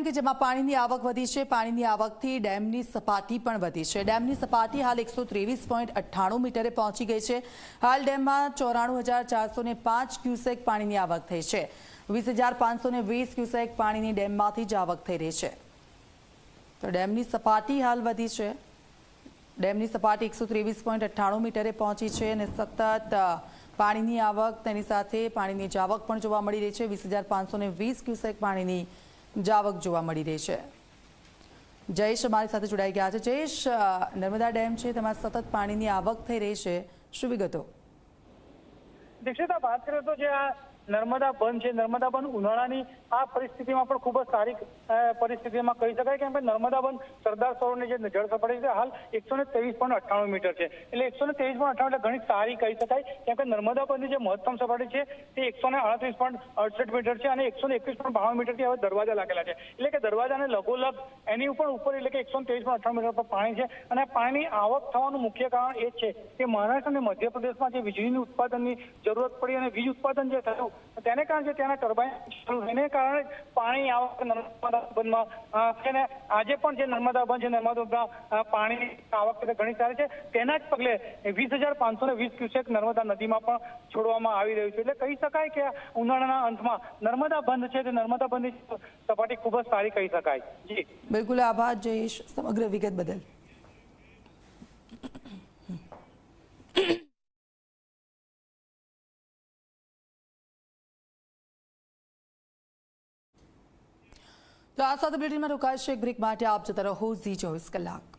Dam કે જેમાં પાણીની આવક વધી છે. પાણીની આવકથી ડેમની સપાટી પણ વધી છે. ડેમની સપાટી હાલ એકસો મીટરે પહોંચી ગઈ છે. હાલ ડેમમાં ચોરાણું હજાર ચારસો ને પાંચ ક્યુસેક પાણીની આવક થઈ છે. વીસ ક્યુસેક પાણીની ડેમમાંથી જ આવક થઈ રહી છે. તો ડેમની સપાટી હાલ વધી છે. ડેમની સપાટી એકસો ત્રેવીસ પોઈન્ટ અઠ્ઠાણું મીટરે પહોંચી છે અને સતત પાણીની આવક તેની સાથે પાણીની જ આવક પણ જોવા મળી રહી છે. વીસ હજાર પાંચસો ને વીસ ક્યુસેક પાણીની જાવક જોવા મળી રહી છે. જયેશ અમારી સાથે જોડાઈ ગયા છે. જયેશ નર્મદા ડેમ છે, તેમાં સતત પાણીની આવક થઈ રહી છે. શું વિગતો? દીક્ષિતા, વાત કરીએ તો જે આ નર્મદા બંધ છે. નર્મદા બંધ ઉનાળાની આ પરિસ્થિતિમાં પણ ખૂબ જ સારી પરિસ્થિતિમાં કહી શકાય કેમ કે નર્મદા બંધ સરદાર સરોવરની જે જળ સપાટી છે, હાલ એકસો ને ત્રેવીસ પોઈન્ટ અઠ્ઠાણું મીટર છે. એટલે એકસો ને ત્રેવીસ પોઈન્ટ અઠ્ઠાણું એટલે ઘણી સારી કહી શકાય. કેમ કે નર્મદા બંધની જે મહત્તમ સપાટી છે, તે એકસો ને અડત્રીસ પોઈન્ટ અડસઠ મીટર છે અને એકસો ને એકવીસ પોઈન્ટ બાવન મીટરથી હવે દરવાજા લાગેલા છે. એટલે કે દરવાજાને લગોલગ એની ઉપર ઉપર એટલે કે એકસો ને ત્રેવીસ પોઈન્ટ અઠ્ઠાણું મીટર પર પાણી છે. અને પાણીની આવક થવાનું મુખ્ય કારણ એ છે કે મહારાષ્ટ્ર અને મધ્યપ્રદેશમાં જે વીજળીની ઉત્પાદનની જરૂરત પડી અને વીજ ઉત્પાદન જે થયું તેને કારણે ત્યાંના ટર્બાઇન એને કારણે પાણી આવક નર્મદા બંધમાં આજે પણ જે નર્મદા બંધ છે, નર્મદા બંધમાં આવક ઘણી સારી છે. તેના જ પગલે વીસ હજાર પાંચસો ને વીસ ક્યુસેક નર્મદા નદીમાં પણ છોડવામાં આવી રહ્યું છે. એટલે કહી શકાય કે ઉનાળાના અંતમાં નર્મદા બંધ છે તે નર્મદા બંધની સપાટી ખૂબ જ સારી કહી શકાય. જી. બિલકુલ આભાર જયેશ સમગ્ર વિગત બદલ. તો આ સાથે બુલેટિનમાં રોકાશે બ્રેક માટે આપ જતા રહો ઝી ચોવીસ કલાક.